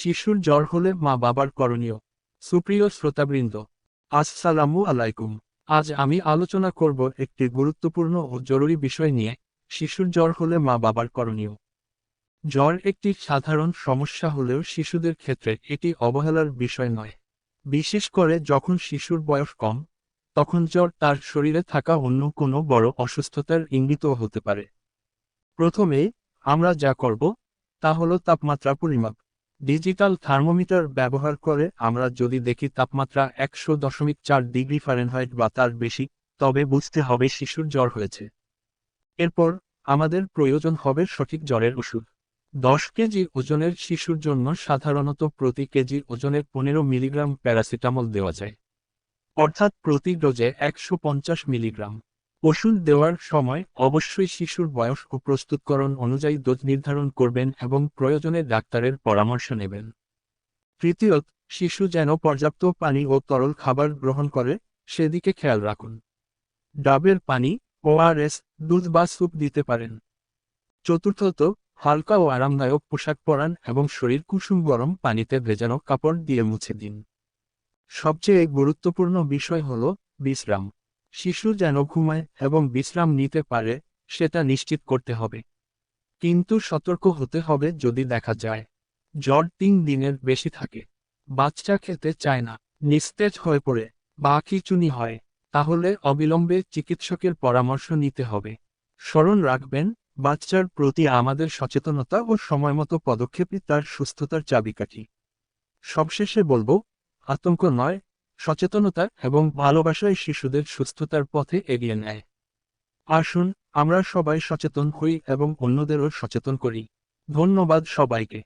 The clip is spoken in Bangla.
শিশুর জ্বর হলে মা বাবার করণীয়। সুপ্রিয় শ্রোতাবৃন্দ, আসসালামু আলাইকুম। আজ আমি আলোচনা করব একটি গুরুত্বপূর্ণ ও জরুরি বিষয় নিয়ে, শিশুর জ্বর হলে মা বাবার করণীয়। জ্বর একটি সাধারণ সমস্যা হলেও শিশুদের ক্ষেত্রে এটি অবহেলার বিষয় নয়। বিশেষ করে যখন শিশুর বয়স কম, তখন জ্বর তার শরীরে থাকা অন্য কোনো বড় অসুস্থতার ইঙ্গিতও হতে পারে। প্রথমে আমরা যা করব, তা হলো তাপমাত্রা পরিমাপ। ডিজিটাল থার্মোমিটার ব্যবহার করে আমরা যদি দেখি তাপমাত্রা একশো দশমিক চার ডিগ্রি ফারেনহাইট বা তার বেশি, তবে বুঝতে হবে শিশুর জ্বর হয়েছে। এরপর, আমাদের প্রয়োজন হবে সঠিক জ্বরের ওষুধ। দশ কেজি ওজনের শিশুর জন্য সাধারণত প্রতি কেজি ওজনের পনেরো মিলিগ্রাম প্যারাসিটামল দেওয়া যায়। অর্থাৎ প্রতি ডোজে একশো পঞ্চাশ মিলিগ্রাম। ওষুধ দেওয়ার সময় অবশ্যই শিশুর বয়স ও প্রস্তুতকরণ অনুযায়ী ডোজ নির্ধারণ করবেন এবং প্রয়োজনে ডাক্তারের পরামর্শ নেবেন। তৃতীয়ত, শিশু যেন পর্যাপ্ত পানি ও তরল খাবার গ্রহণ করে, সেদিকে খেয়াল রাখুন। ডাবের পানি ওআরএস দুধ বা স্যুপ দিতে পারেন। চতুর্থত, হালকা ও আরামদায়ক পোশাক পরান এবং শরীর কুসুম গরম পানিতে ভেজানো কাপড় দিয়ে মুছে দিন। সবচেয়ে গুরুত্বপূর্ণ বিষয় হল বিশ্রাম। শিশু যেন ঘুমায় এবং বিশ্রাম নিতে পারে, সেটা নিশ্চিত করতে হবে। কিন্তু সতর্ক হতে হবে যদি দেখা যায়, জ্বর তিন দিনের বেশি থাকে। বাচ্চা খেতে চায় না, নিস্তেজ হয়ে পড়ে, বা খিচুনি হয়, তাহলে অবিলম্বে চিকিৎসকের পরামর্শ নিতে হবে। স্মরণ রাখবেন, বাচ্চার প্রতি আমাদের সচেতনতা ও সময়মতো পদক্ষেপই তার সুস্থতার চাবিকাঠি। সবশেষে বলব, আতঙ্ক নয় সচেতনতা এবং ভালোবাসায় শিশুদের সুস্থতার পথে এগিয়ে নেয়। আসুন, আমরা সবাই সচেতন হই এবং অন্যদেরও সচেতন করি। ধন্যবাদ সবাইকে।